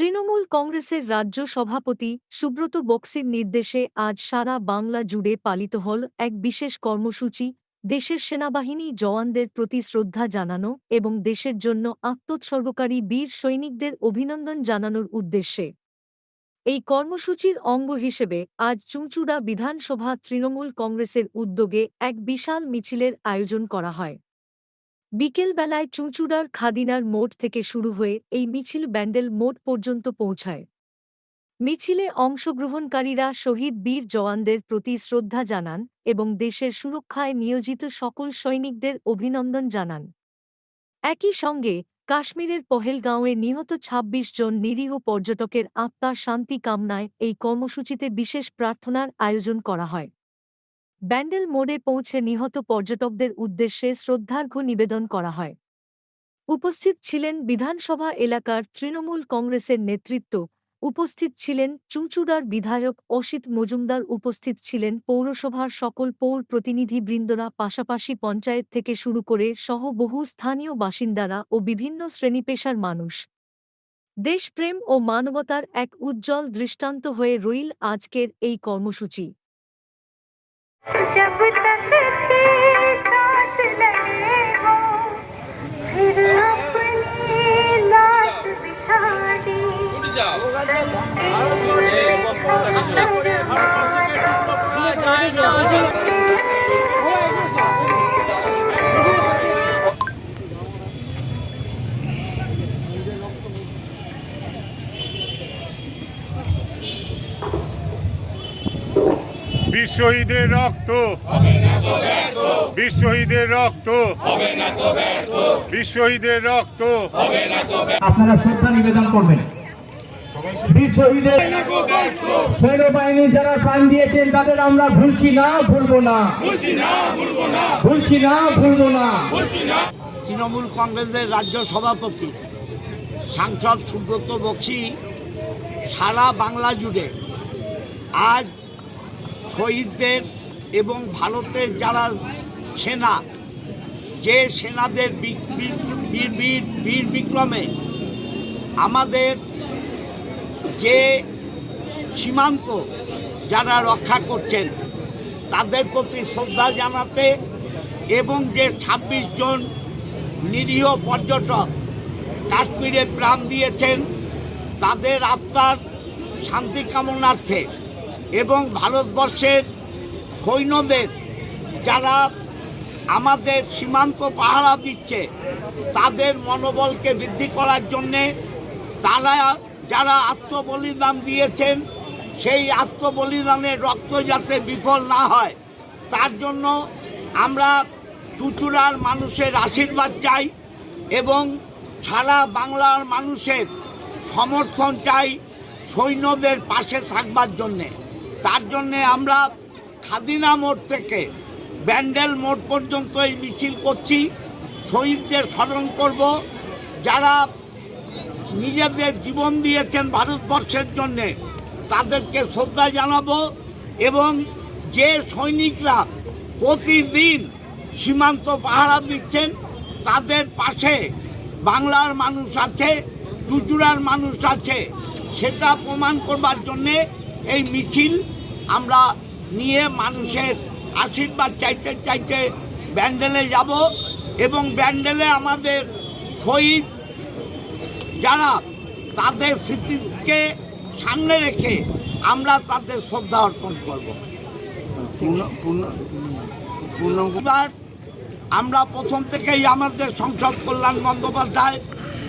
তৃণমূল কংগ্রেসের রাজ্য সভাপতি সুব্রত বক্সির নির্দেশে আজ সারা বাংলা জুড়ে পালিত হল এক বিশেষ কর্মসূচি, দেশের সেনাবাহিনী জওয়ানদের প্রতি শ্রদ্ধা জানানো এবং দেশের জন্য আত্মোৎসর্গকারী বীর সৈনিকদের অভিনন্দন জানানোর উদ্দেশ্যে। এই কর্মসূচির অঙ্গ হিসেবে আজ চুঁচুড়া বিধানসভা তৃণমূল কংগ্রেসের উদ্যোগে এক বিশাল মিছিলের আয়োজন করা হয়। বিকেলবেলায় চুঁচুড়ার খাদিনার মোড় থেকে শুরু হয়ে এই মিছিল ব্যান্ডেল মোড় পর্যন্ত পৌঁছায়। মিছিলে অংশগ্রহণকারীরা শহীদ বীর জওয়ানদের প্রতি শ্রদ্ধা জানান এবং দেশের সুরক্ষায় নিয়োজিত সকল সৈনিকদের অভিনন্দন জানান। একই সঙ্গে কাশ্মীরের পহেলগাঁওয়ে নিহত ২৬ জন নিরীহ পর্যটকের আত্মার শান্তি কামনায় এই কর্মসূচিতে বিশেষ প্রার্থনার আয়োজন করা হয়। ব্যান্ডেল মোড়ে পৌঁছে নিহত পর্যটকদের উদ্দেশ্যে শ্রদ্ধার্ঘ্য নিবেদন করা হয়। উপস্থিত ছিলেন বিধানসভা এলাকার তৃণমূল কংগ্রেসের নেতৃত্ব, উপস্থিত ছিলেন চুঁচুড়ার বিধায়ক অসিত মজুমদার, উপস্থিত ছিলেন পৌরসভার সকল পৌর প্রতিনিধিবৃন্দরা, পাশাপাশি পঞ্চায়েত থেকে শুরু করে সহ বহু স্থানীয় বাসিন্দারা ও বিভিন্ন শ্রেণীপেশার মানুষ। দেশপ্রেম ও মানবতার এক উজ্জ্বল দৃষ্টান্ত হয়ে রইল আজকের এই কর্মসূচি। जब तक थी सांस लगे हो फिर अपनी लाश बिछा दी। বীর শহীদের রক্ত। বীর শহীদের রক্ত। বীর শহীদের রক্ত। আপনারা শ্রদ্ধা নিবেদন করবেন। বীর শহীদের সৈন্যবাহিনী যারা প্রাণ দিয়েছেন তাদের আমরা ভুলছি না ভুলবো না। ভুলছি না ভুলবো না। তৃণমূল কংগ্রেসের রাজ্য সভাপতি সাংসদ সুব্রত বক্সি সারা বাংলা জুড়ে আজ শহীদদের এবং ভারতের যারা সেনা, যে সেনাদের বীর বিক্রমে আমাদের যে সীমান্ত যারা রক্ষা করছেন, তাদের প্রতি শ্রদ্ধা জানাতে এবং যে ২৬ জন নিরীহ পর্যটক কাশ্মীরে প্রাণ দিয়েছেন, তাদের আত্মার শান্তি কামনার্থে এবং ভারতবর্ষের সৈন্যদের যারা আমাদের সীমান্ত পাহারা দিচ্ছে, তাদের মনোবলকে বৃদ্ধি করার জন্যে তারা যারা আত্মবলিদান দিয়েছেন, সেই আত্মবলিদানের রক্ত যাতে বিফল না হয়, তার জন্য আমরা চুচুড়ার মানুষের আশীর্বাদ চাই এবং সারা বাংলার মানুষের সমর্থন চাই সৈন্যদের পাশে থাকবার জন্যে। তার জন্যে আমরা খাদিনা মোড় থেকে ব্যান্ডেল মোড় পর্যন্ত এই মিছিল করছি। শহীদদের স্মরণ করব। যারা নিজেদের জীবন দিয়েছেন ভারতবর্ষের জন্যে, তাদেরকে শ্রদ্ধা জানাব এবং যে সৈনিকরা প্রতিদিন সীমান্ত পাহারা দিচ্ছেন, তাদের পাশে বাংলার মানুষ আছে, চুচুড়ার মানুষ আছে, সেটা প্রমাণ করবার জন্যে এই মিছিল আমরা নিয়ে মানুষের আশীর্বাদ চাইতে চাইতে ব্যান্ডেলে যাব এবং ব্যান্ডেলে আমাদের শহীদ যারা তাদের স্মৃতিকে সামনে রেখে আমরা তাদের শ্রদ্ধা অর্পণ করব। আমরা প্রথম থেকেই আমাদের সংসদ কল্যাণ বন্দ্যোপাধ্যায়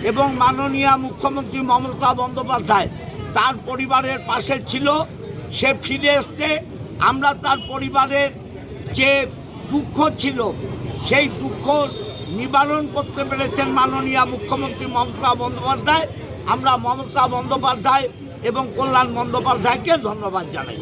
এবং মাননীয় মুখ্যমন্ত্রী মমতা বন্দ্যোপাধ্যায় তার পরিবারের পাশে ছিল, সে ফিরে এসছে। আমরা তার পরিবারের যে দুঃখ ছিল, সেই দুঃখ নিবারণ করতে পেরেছেন মাননীয় মুখ্যমন্ত্রী মমতা বন্দ্যোপাধ্যায়। আমরা মমতা বন্দ্যোপাধ্যায় এবং কল্যাণ বন্দ্যোপাধ্যায়কে ধন্যবাদ জানাই।